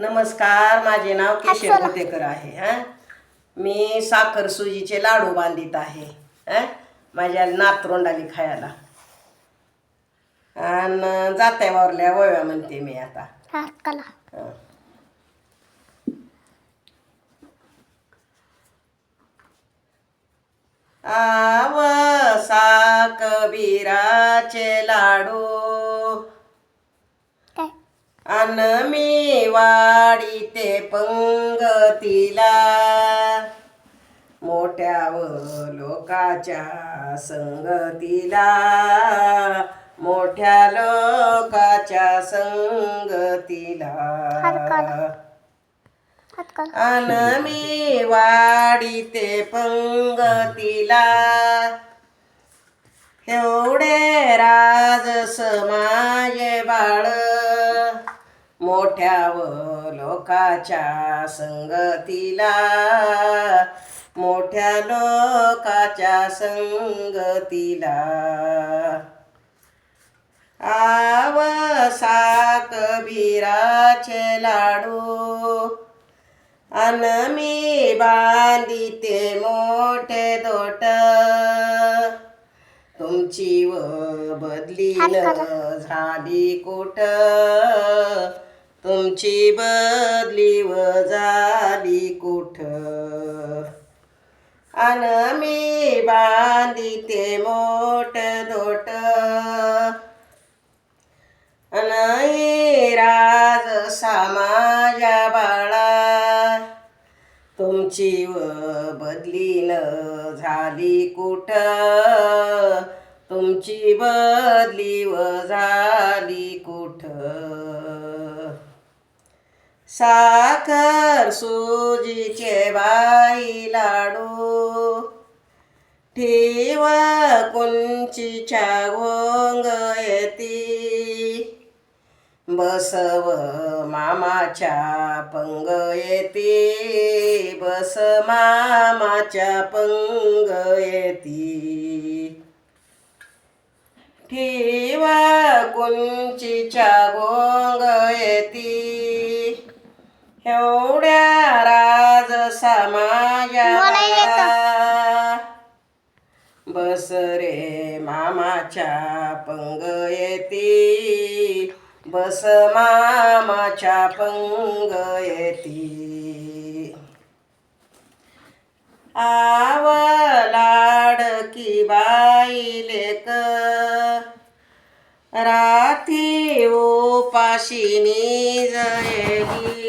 नमस्कार माझे नाव केशव कोतेकर आहे हा? मी साखर सुजीचे लाडू बांधित आहे हा? माझ्या नातरोंडाली खायला. आणि जात्या वावरल्या वळव्या म्हणते मी आता. हं. आवसा कबीराचे लाडू. अन मी वाडी ते पंगतीला. मोठ्या व लोकाच्या संगतीला. मोठ्या लोकाच्या संगतीला. हात कला अन मी वाडी ते पंगतीला. एवढे राज समाज मोठ्या व लोकाच्या संगतीला मोठ्या लोकाच्या संगतीला आवसा कबीराचे लाडू. अन मी बांधिते मोठे दोट तुमची व बदली झाली कुठ? तुमची बदली व झाली कुठ? अन मी बांधिते मोठ दोट. अनही राज समाजा बाळा. तुमची व बदली न झाली कुठ? तुमची बदली व झाली कुठ? साखर सुजीचे बाई लाडू. ठेव कुंचीच्या गोंग येती. बसव मामाच्या पंग येते. बस मामाच्या पंग येती. ठेव कुंचीच्या गोंग एवढ्या राज समाजा बस रे मामाच्या पंग येते. बस मामाच्या पंग येते. आव लाडकी बाई लेक. राती उपाशिनी जयली.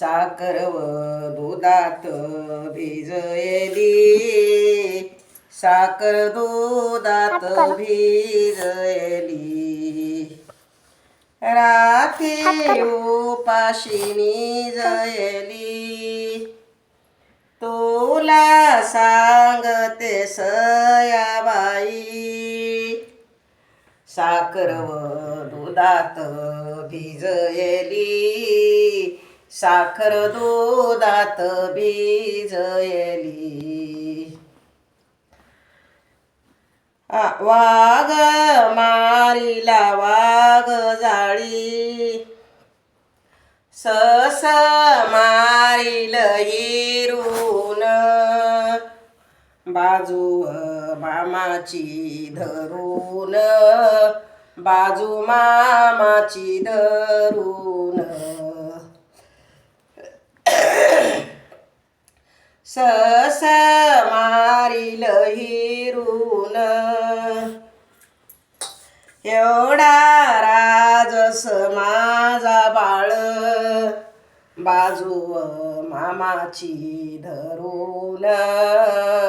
साखर व दुधात भिजयली. साखर दुधात भिजयली. रात्री उपाशिनी जयली. तुला सांगते सयाबाई साखर व दुधात भिजयली. साखर दुधात भिजयली आ, वाघ मारिला वाघ जाळी. सस मारिल हिरून. बाजू मामाची धरून. बाजू मामाची धरून. सस मारिल हिरून. एवढा राजस माझा बाळ. बाजू मामाची धरून.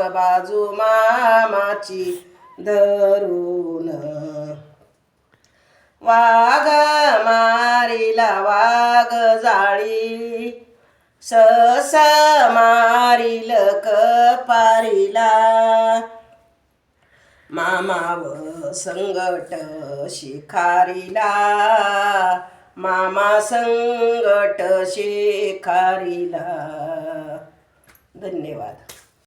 बाजू मामाची धरून. वाघ मारिला वाघ जाळी. सस मारिल कपारीला. मामाव संगट शिखारीला. मामा संगट शिखारीला. धन्यवाद.